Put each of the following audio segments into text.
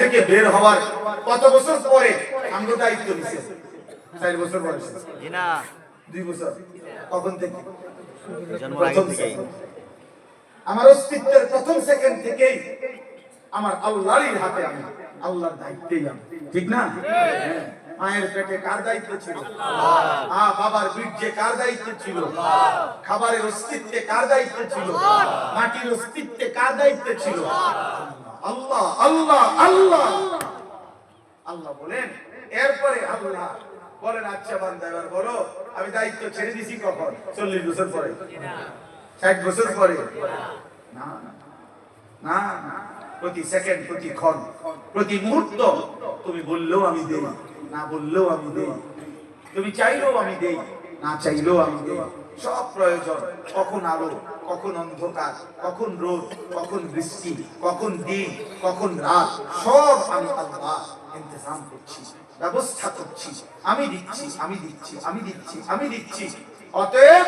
থেকে বের হওয়ার কত বছর পরে আমরা দায়িত্ব নিছে। চার বছর বয়সে দুই বছর। কখন থেকে? আমার অস্তিত্বের প্রথম সেকেন্ড থেকেই আমার আল্লাহরই হাতে আমি আল্লাহর দায়িত্বেই আমি। ঠিক না? হ্যাঁ। মায়ের পেটে কার দায়িত্ব ছিল? মা বাবার বীর্যে কার দায়িত্ব ছিল? খাবারের অস্তিত্বে কার দায়িত্ব ছিল? মাটির অস্তিত্বে কার দায়িত্ব ছিল? আল্লাহ আল্লাহ আল্লাহ। আল্লাহ বলেন, এরপরে আল্লাহ বলেন আচ্ছা বান্দা, এবার বলো, আমি দায়িত্ব ছেড়ে দিছি কখন? চল্লিশ বছর পরে। ষাট বছর পরে। না না প্রতি সেকেন্ড, প্রতি ক্ষণ, প্রতি মুহূর্ত তুমি বললেও আমি দেই, না বললেও আমি দেই, তুমি চাইলেও আমি দেই, না চাইলেও আমি দেই। সব প্রয়োজন, কখন আলো কখন অন্ধকার, কখন রোদ, কখন বৃষ্টি, কখন দিন, কখন রাত, সব আমি আল্লাহ ইন্তজাম করছি, ব্যবস্থা করছি, আমি দিচ্ছি আমি দিচ্ছি আমি দিচ্ছি আমি দিচ্ছি। অতএব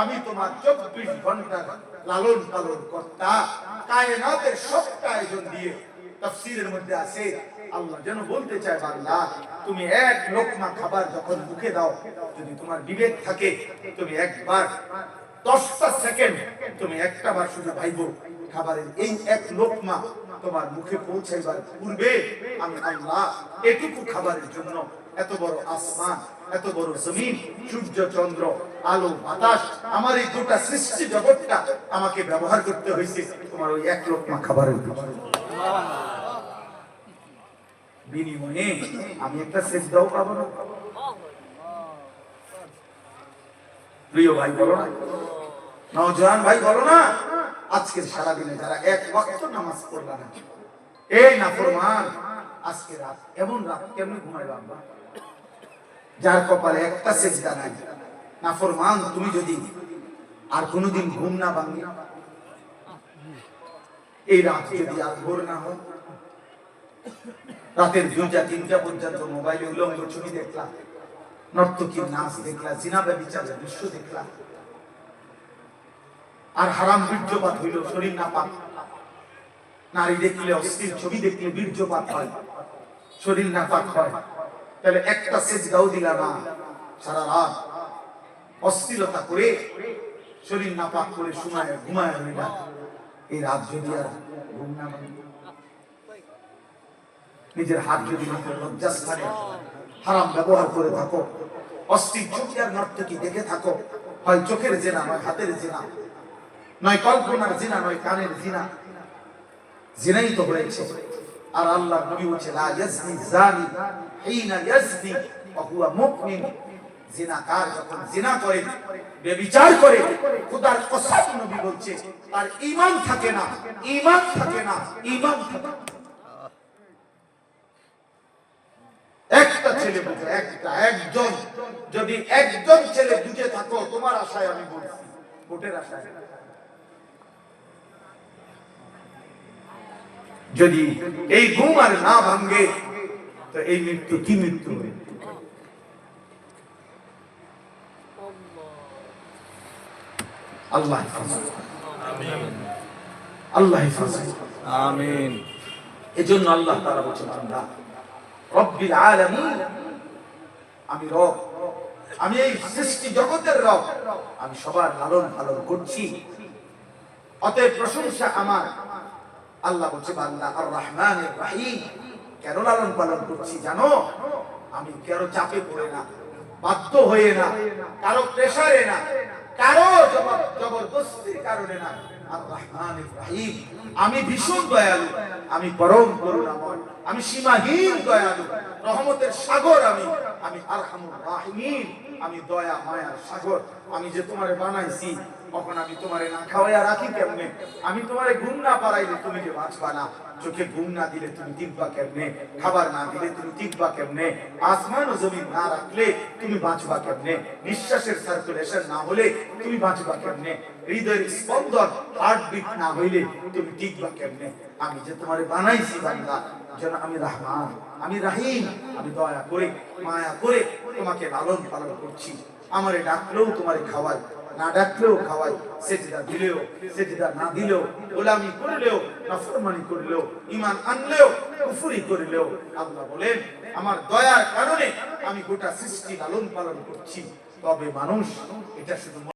আমি তোমার চব্বিশ ঘণ্টার লালন পালন কর্তা, কায়নাতের সবটা আয়োজন দিয়ে তফসিরের মধ্যে আছে, আল্লাহ যেন বলতে চায় বাংলা তুমি এক লোকমা খাবার যখন মুখে দাও, যদি তোমার বিবেক থাকে, তুমি একবার দশটা সেকেন্ড তুমি একটা বার শুধু ভাইব খাবারের এই এক লোকমা তোমার মুখে পৌঁছাইবার পূর্বে আমি আল্লাহ এটুকু খাবারের জন্য এত বড় আসমান, এত বড় জমিন, সূর্য, চন্দ্র, আলো, বাতাস, আমার এই গোটা সৃষ্টি জগৎটা আমাকে ব্যবহার করতে হয়েছে তোমার ওই এক লোকমা খাবারের বিনিময়ে আমি একটা সেজদাও পাবো না। প্রিয় ভাই, বলো না। নওজোয়ান ভাই বলো না, আজকের সারাদিনে যারা এক ওয়াক্ত নামাজ পড়লা না, এই নাফরমান, আজকে রাত, এমন রাত কেমনে ঘুমাইবা আমরা যার কপালে একটা সেজদা নাই। নাফরমান, তুমি যদি আর কোনোদিন ঘুম না ভাঙি, এই রাত যদি আর ভোর না হয়, রাতের দুইটা, তিনটা পর্যন্ত মোবাইলে উলঙ্গ ছবি দেখলাম নর্তকীর নাচ দেখলা জিনাবে বিচারের দৃশ্য দেখলাম আর হারাম বীর্যপাত হইল শরীর না পাক নারী দেখলে অস্থির ছবি দেখলে বীর্যপাত হয়। শরীর না পাক হয়। তাহলে একটা সেজদাও দিলা না সারা রাত। অস্থিরতা করে শরীর না পাক করে সময় ঘুমায় রইলা। এই রাত যদি আর ঘুম না নিজের হাত যদি লজ্জাস্থানে হারাম ব্যবহার করে থাকো। অস্থির চোখে আর নর্তকী দেখে থাকো? হয় চোখের জেনা নয় হাতের জেনা। নয় কল্পনার জিনা, নয় কানের জিনা। জিনাই তো হয়েছে। আর আল্লাহ নবী বলছে, লা ইয়াজনি জানি হিনা ইয়াজনি ওয়া হুয়া মুমিন। জিনাকার যখন জিনা করে, বেবিচার করে, খোদার কসম নবী বলছে, তার ঈমান থাকে না, ঈমান থাকে না, ঈমান থাকে। একটা ছেলে বুঝে একটা, একজন। যদি একজন ছেলে বুঝে থাকো, তোমার আশায় আমি বলছি, ভোটের আশায়। যদি এই ঘুম আর না ভাঙ্গে তো এই মৃত্যু কি মৃত্যু হবে আল্লাহ। আল্লাহ। আমিন এজন্য আল্লাহ তারা বলছেন বান্দা রব্বিল আলামিন আমি রব আমি এই সৃষ্টি জগতের রব আমি সবার লালন পালন করছি অতএব প্রশংসা আমার আল্লাহ বলছে, বান্দা আর রহমান রাহিম। কেন লালন পালন করছি জানো? আমি কারও চাপে পড়ে না? বাধ্য হয়ে না? কারও প্রেসারে না? কারও জবরদস্তির কারণে না? আমি ভীষণ দয়ালু, আমি পরম করুণাময়, আমি সীমাহীন দয়ালু। রহমতের সাগর আমি আমি আরহামুর রাহিমিন, আমি দয়া মায়ার সাগর, আমি যে তোমারে বানাইছি, কখন আমি তোমারে না খাওয়াইয়া রাখি কেমনে? আমি তোমারে ঘুম না পারাইলে তুমি যে বাঁচবা না। চোখে ঘুম না দিলে তুমি টিকবা কেমনে? খাবার না দিলে তুমি টিকবা কেমনে? আসমান ও জমিন না রাখলে তুমি বাঁচবা কেমনে? নিঃশ্বাসের সার্কুলেশন না হলে তুমি বাঁচবা কেমনে? হৃদয়ের স্পন্দন হার্টবিট না হইলে তুমি টিকবা কেমনে? আমি যে তোমারে বানাইছি বান্দা, যেন আমি রহমান। আমি রাহিম, আমি দয়া করে, মায়া করে তোমাকে লালন পালন করছি। আমারে ডাকলেও তোমারে খাওয়াই, না ডাকলেও খাওয়াই, সেজদা দিলেও, সেজদা না দিলেও, গোলামি করলেও, নাফরমানি করলেও ইমান আনলেও, কুফুরি করিলেও, আল্লাহ বলেন, আমার দয়ার কারণে আমি গোটা সৃষ্টি লালন পালন করছি। তবে মানুষ এটা শুধু